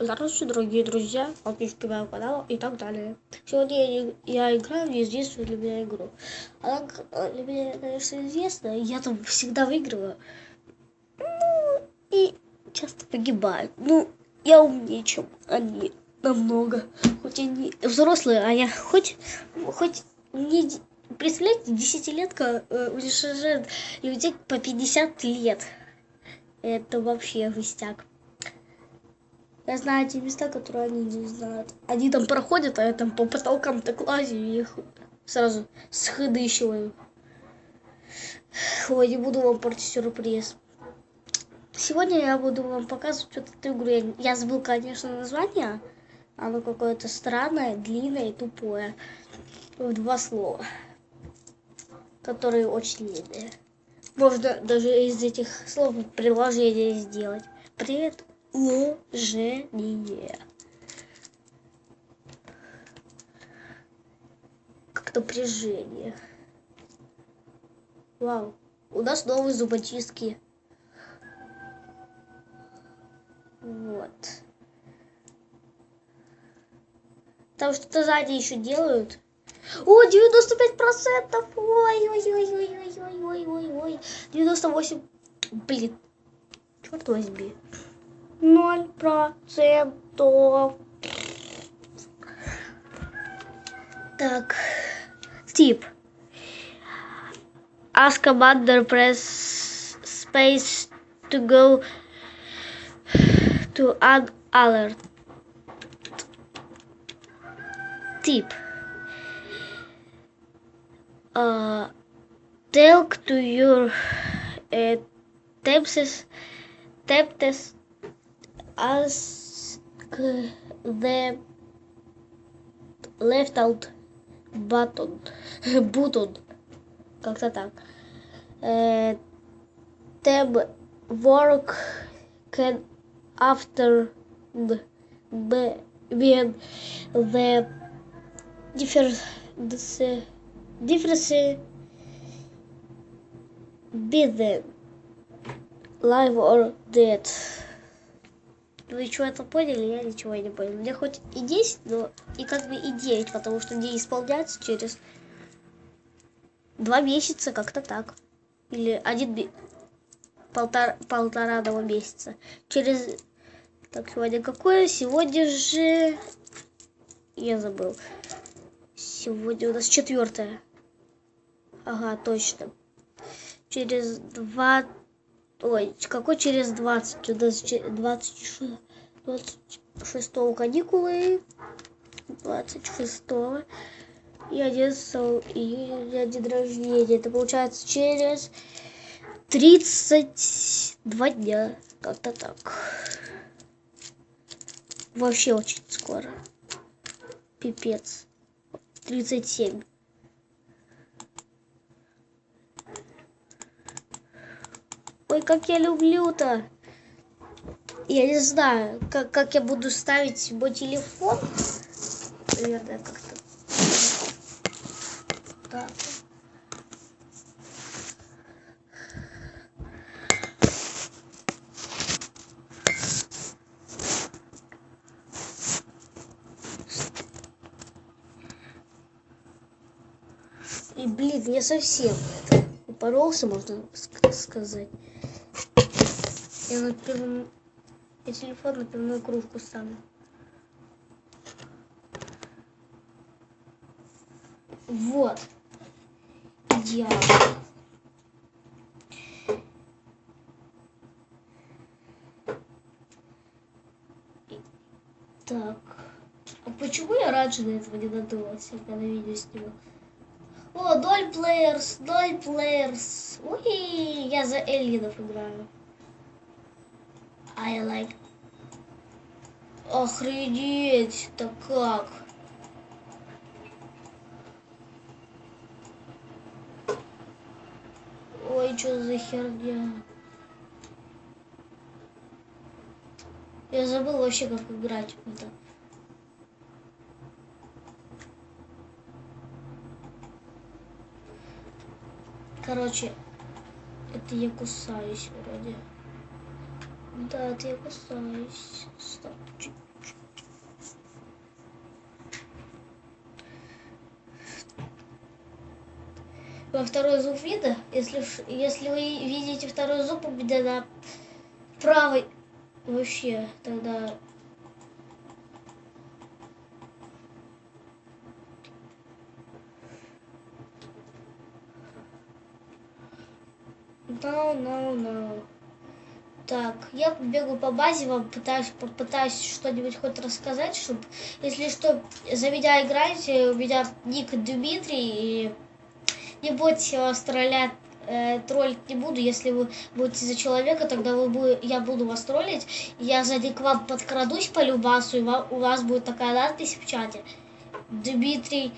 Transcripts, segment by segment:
Здравствуйте, дорогие друзья, подписчики моего канала и так далее. Сегодня я, я играю в неизвестную для меня игру. Она э, для меня, конечно, известная, я там всегда выигрываю. Ну, и часто погибаю. Ну, я умнее, чем они намного. Хоть они взрослые, а я хоть, хоть не... Представляете, десятилетка э, уничтожает людей по 50 лет. Это вообще жестяк. Я знаю те места, которые они не знают. Они там проходят, а я там по потолкам так лазю и их сразу схыдыщиваю. Ой, не буду вам портить сюрприз. Сегодня я буду вам показывать вот эту игру. Я, я забыл, конечно, название. Оно какое-то странное, длинное и тупое. В два слова. Которые очень длинные. Можно даже из этих слов приложение сделать. Привет, Ложение. Как напряжение. Вау. У нас новые зубочистки. Вот. Там что-то сзади еще делают. О, 95%! Ой-ой-ой-ой-ой-ой-ой-ой. 98. Блин. Черт возьми. Ноль процентов. Так. Тип. Ask commander press space to go to an alert. Tip. Uh, talk to your uh, Tempest, Tempest ask the left out button button как-то так Э, tab work can after the the when the difference difference be the live or dead вы что это поняли? Я ничего не понял. Мне хоть и 10, но и как бы и 9, потому что не исполняется через два месяца, как-то так. Или один полтора, полтора два месяца. Через... Так, сегодня какое? Сегодня же... Я забыл. Сегодня у нас четвертое. Ага, точно. Через два Ой, какой через 20? У нас че- 26, 26 каникулы, 26 и 11 июня день рождения. Это получается через 32 дня. Как-то так. Вообще очень скоро. Пипец. 37. Ой, как я люблю-то. Я не знаю, как, как я буду ставить мой телефон. Наверное, как-то. Так. И, блин, я совсем упоролся, можно ск- сказать. Я на пивном... Я телефон на пивную кружку ставлю. Вот. Идеально. Так. А почему я раньше до этого не додумался, когда видео снимал? О, ноль плеерс, ноль плеерс. Ой, я за Эльинов играю. I like. Охренеть, да как? Ой, что за херня? Я забыл вообще, как играть в это. Короче, это я кусаюсь вроде. Да, я кусаюсь. Стоп, чуть-чуть. Во второй зуб вида, если, если вы видите второй зуб, где на правой вообще, тогда No, no, no. Так, я бегаю по базе, вам пытаюсь, попытаюсь что-нибудь хоть рассказать, чтобы, если что, за меня играете, у меня ник Дмитрий, и не будете вас троллять, э, троллить не буду, если вы будете за человека, тогда вы бу- я буду вас троллить, я сзади к вам подкрадусь по любасу, и у вас будет такая надпись в чате. Дмитрий,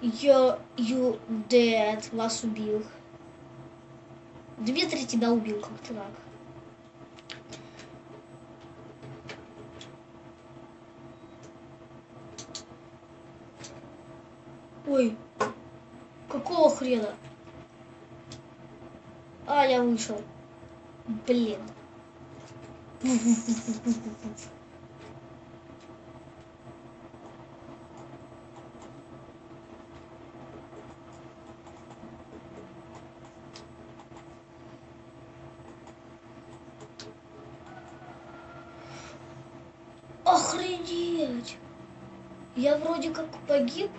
you, you dead, вас убил. Дмитрий тебя убил, как-то так. Ой, какого хрена? А, я вышел. Блин. Охренеть! Я вроде как погиб.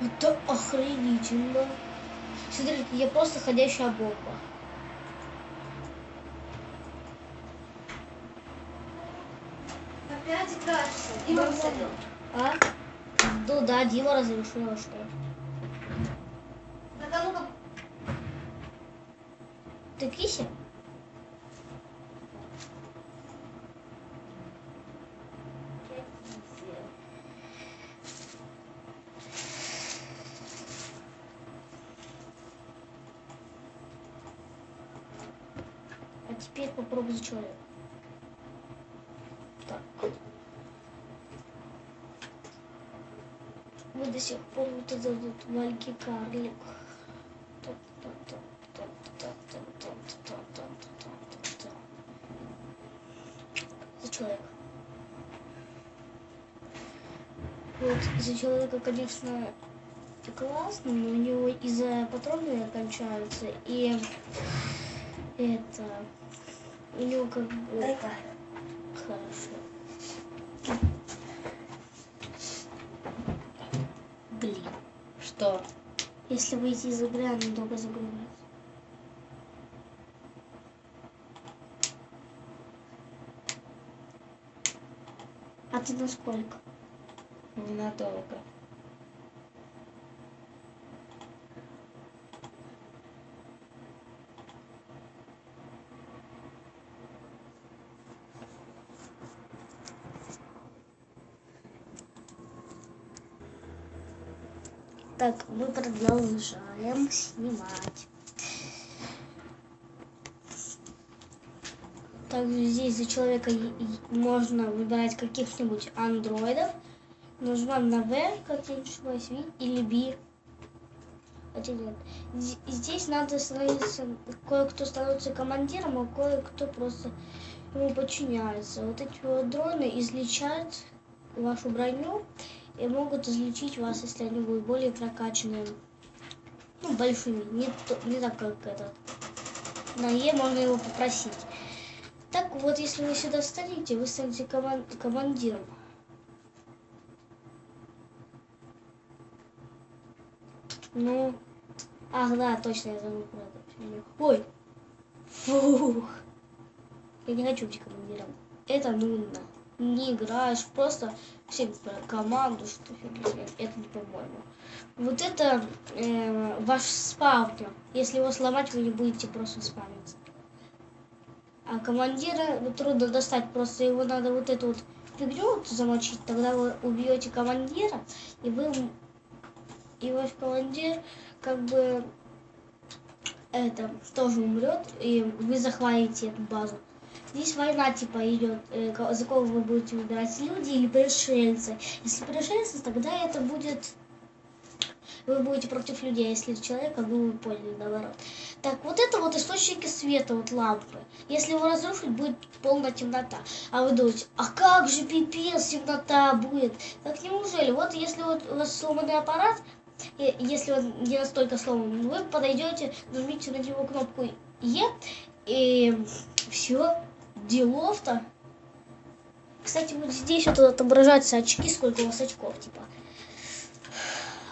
Это охренительно. Смотрите, я просто ходящая бомба. Опять играешься. Дима Да. А? Ну да, Дима разрешила, что ли. Так а ну-ка. Ты кися? А теперь попробуй за человека. Так. Вы до сих пор вот этот маленький карлик. За человека. Вот за человека, конечно, классно, но у него из-за патроны кончаются, и это бы Дай-ка. хорошо. Блин. Что? Если выйти из игры, она долго загружается. А ты на сколько? Ненадолго. Так, мы продолжаем снимать. Также здесь за человека можно выбирать каких-нибудь андроидов. Нажимаем на V, как я не ошибаюсь, или B. Хотя нет. Здесь надо становиться, кое-кто становится командиром, а кое-кто просто ему подчиняется. Вот эти вот дроны излечают вашу броню и могут излечить вас, если они будут более прокачанные. Ну, большими. Не, не так, как этот. На Е можно его попросить. Так вот, если вы сюда встанете, вы станете коман- командиром. Ну, ах да, точно, я забыл про это. Ой, фух. Я не хочу быть командиром. Это нудно. Не играешь, просто все команду, что. Это не по-моему. Вот это э, ваш спавнер. Если его сломать, вы не будете просто спавниться. А командира трудно достать, просто его надо вот эту вот фигню вот замочить, тогда вы убьете командира, и вы и ваш командир как бы это тоже умрет, и вы захватите эту базу. Здесь война типа идет, э, за кого вы будете выбирать, люди или пришельцы. Если пришельцы, тогда это будет вы будете против людей, а если человека, ну вы поняли, наоборот. Так, вот это вот источники света, вот лампы. Если его разрушить, будет полная темнота. А вы думаете, а как же пипец темнота будет? Так неужели? Вот если вот у вас сломанный аппарат, и если он не настолько сломан, вы подойдете, нажмите на него кнопку Е, и все, делов-то. Кстати, вот здесь вот отображаются очки, сколько у вас очков, типа.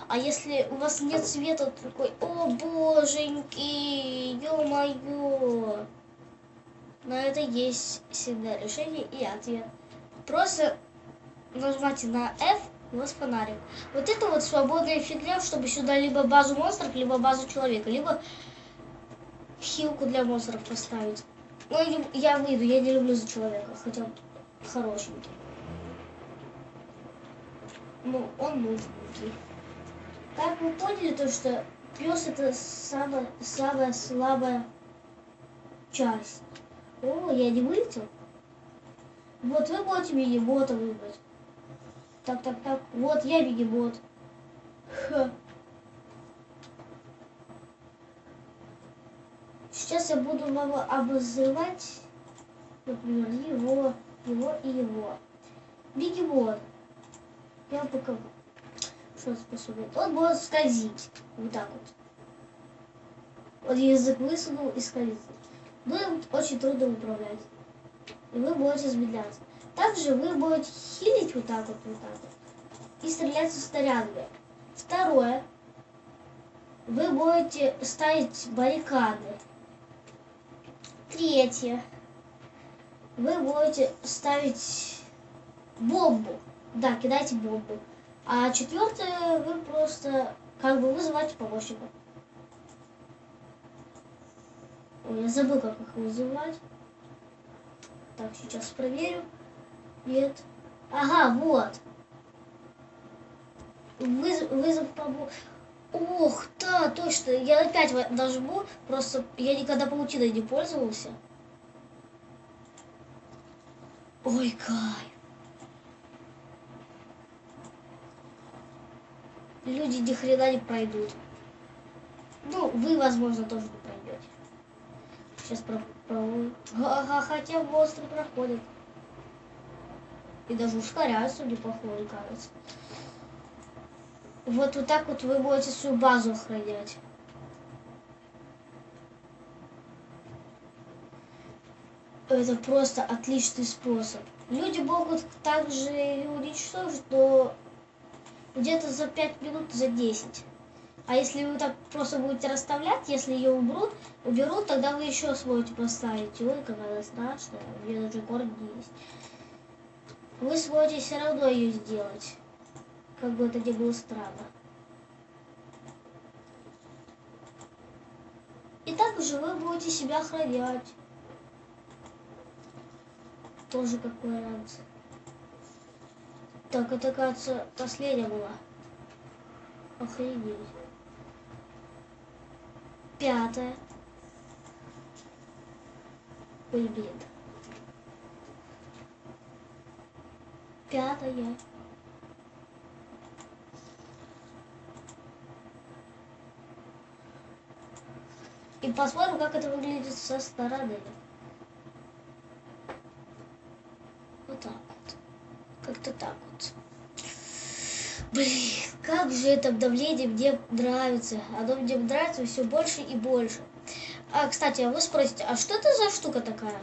А если у вас нет света, то такой, о боженьки, ё-моё. На это есть всегда решение и ответ. Просто нажимайте на F, у вас фонарик. Вот это вот свободная фигня, чтобы сюда либо базу монстров, либо базу человека, либо хилку для монстров поставить. Ну, я- выйду, я не люблю за человека, хотя хорошенький. Ну, он нужненький. Как вы поняли, то что пес это самая, самая слабая часть. О, я не вылетел. Вот вы можете бегемота выбрать. Так, так, так. Вот я бегемот. Ха. Сейчас я буду вам обозревать, например, его, его и его. Бегемот. Я покажу что он способен. Он может скользить. Вот так вот. Он язык высунул и скользит. Им очень трудно управлять. И вы будете замедляться. Также вы будете хилить вот так вот, вот так вот. И стрелять со снарядами. Второе. Вы будете ставить баррикады. Третье. Вы будете ставить бомбу. Да, кидайте бомбу. А четвертое, вы просто как бы вызываете помощника. Ой, я забыл, как их вызывать. Так, сейчас проверю. Нет. Ага, вот. Выз- вызов помощника. Ох, да, точно. Я опять нажму. Просто я никогда паутиной не пользовался. Ой, кайф. люди ни хрена не пройдут. Ну, вы, возможно, тоже не пройдете. Сейчас про... про- хотя монстры проходят. И даже ускоряются неплохо, кажется. Вот вот так вот вы будете свою базу охранять. Это просто отличный способ. Люди могут также уничтожить, но где-то за 5 минут, за 10. А если вы так просто будете расставлять, если ее уберут, уберут, тогда вы еще сможете поставить. Ой, какая она страшная, у нее даже корни есть. Вы сможете все равно ее сделать. Как бы это ни было странно. И также вы будете себя охранять. Тоже как вариант. Так, это, кажется, последняя была. Охренеть. Пятая. Ой, блин. Пятая. И посмотрим, как это выглядит со стороны. Вот так вот. Как-то так вот. Блин, как же это обновление мне нравится. Оно мне нравится все больше и больше. А, кстати, а вы спросите, а что это за штука такая?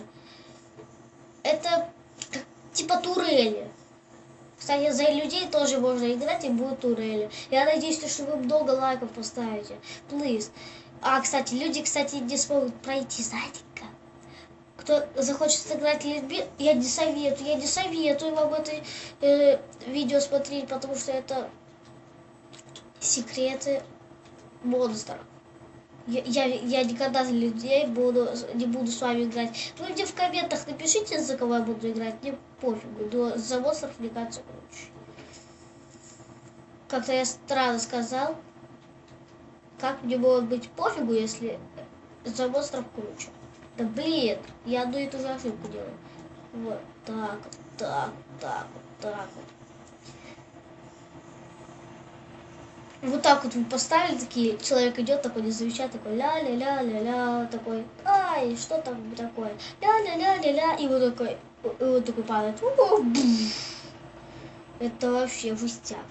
Это как- типа турели. Кстати, за людей тоже можно играть и будут турели. Я надеюсь, что вы много лайков поставите. Please. А, кстати, люди, кстати, не смогут пройти, знаете как? Кто захочет сыграть людьми, я не советую, я не советую вам это э, видео смотреть, потому что это секреты монстров. Я, я, я никогда за людей буду, не буду с вами играть. Вы мне в комментах напишите, за кого я буду играть, мне пофигу, но за монстров мне кажется круче. Как-то я странно сказал. Как мне может быть пофигу, если за монстров круче? Да блин, я одну и ту же ошибку делаю. Вот так, так, так, так вот. Так вот вы поставили, такие, человек идет такой, не замечает, такой ля-ля-ля-ля-ля, такой, ай, что там такое, ля-ля-ля-ля-ля, и вот такой, и вот такой падает. Это вообще пустяк.